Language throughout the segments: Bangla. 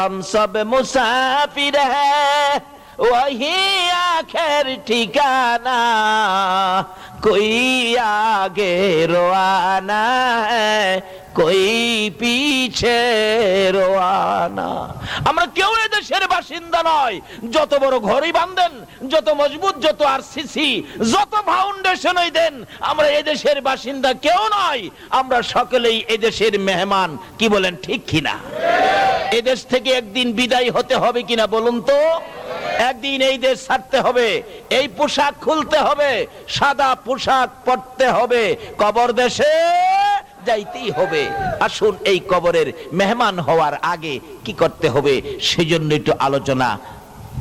हम सब मुसाफिर है वही आखिर ठिकाना कोई आगे रोआना है कोई পিছে রোয়ানা আমরা কেউ এ দেশের বাসিন্দা নয় যত বড় ঘরই বাঁধেন যত মজবুত যত আরসিসি যত ফাউন্ডেশনই দেন আমরা এ দেশের বাসিন্দা কেউ নয় আমরা সকলেই এ দেশের মেহমান কি বলেন ঠিক কিনা এদেশ থেকে একদিন বিদায় হতে হবে কিনা বলুন তো? একদিন এই দেশ ছাড়তে হবে, এই পোশাক খুলতে হবে, সাদা পোশাক পরতে হবে, কবর দেশে যাইতেই হবে। আসুন এই কবরের মেহমান হওয়ার আগে কি করতে হবে, সেজন্য একটু আলোচনা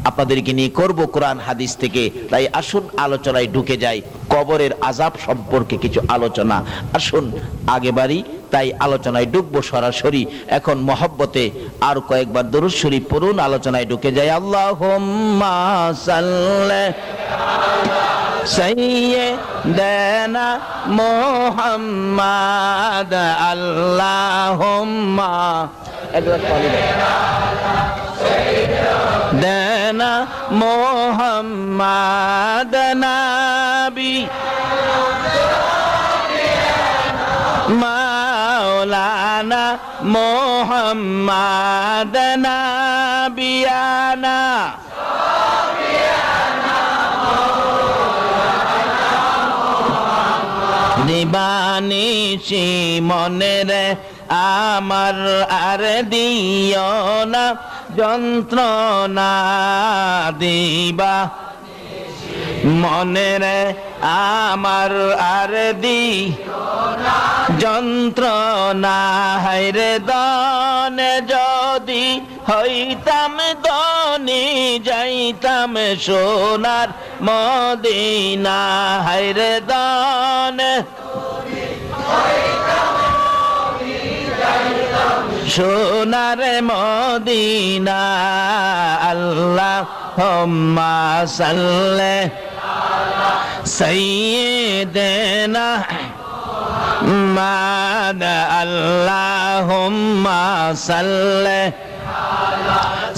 আপনাদেরকে নিয়ে করব কোরআন হাদিস থেকে। তাই আসুন, আলোচনায় ঢুকে যাই। কবরের আজাব সম্পর্কে কিছু আলোচনা। আসুন, আগে বাড়ি, তাই আলোচনায় ঢুকবো সরাসরি। এখন মহব্বতে আর কয়েকবার দরুদ শরীফ পড়ুন, আলোচনায় ঢুকে যাই। আল্লাহ সৈয়দনা মোহাম্মদ। আল্লাহুম্মা একবার মোহাম্মদ নাবি। মাওলানা মোহাম্মদ নাবিয়ানা। দিবানিসি মনের আমার আর দিও না যন্ত্রণা দিবা। মনের আমার আর দি যন্ত্রণা হাইরে দন যদি হইতাম দনি যাইতাম সোনার মদিনা। হাইরে দন সোনার মদিনা। আল্লাহ হোম্মা সাল্লে সৈয়দনা মাদ আল্লাহুম্মা সাল্লে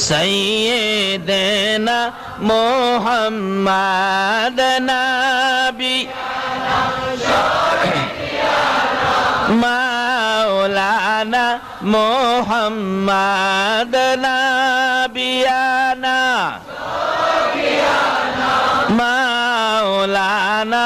সৈয়দনা মোহাম্মদ নাবি মাওলানা মোহাম্মদ নাবিয়ানা মাওলানা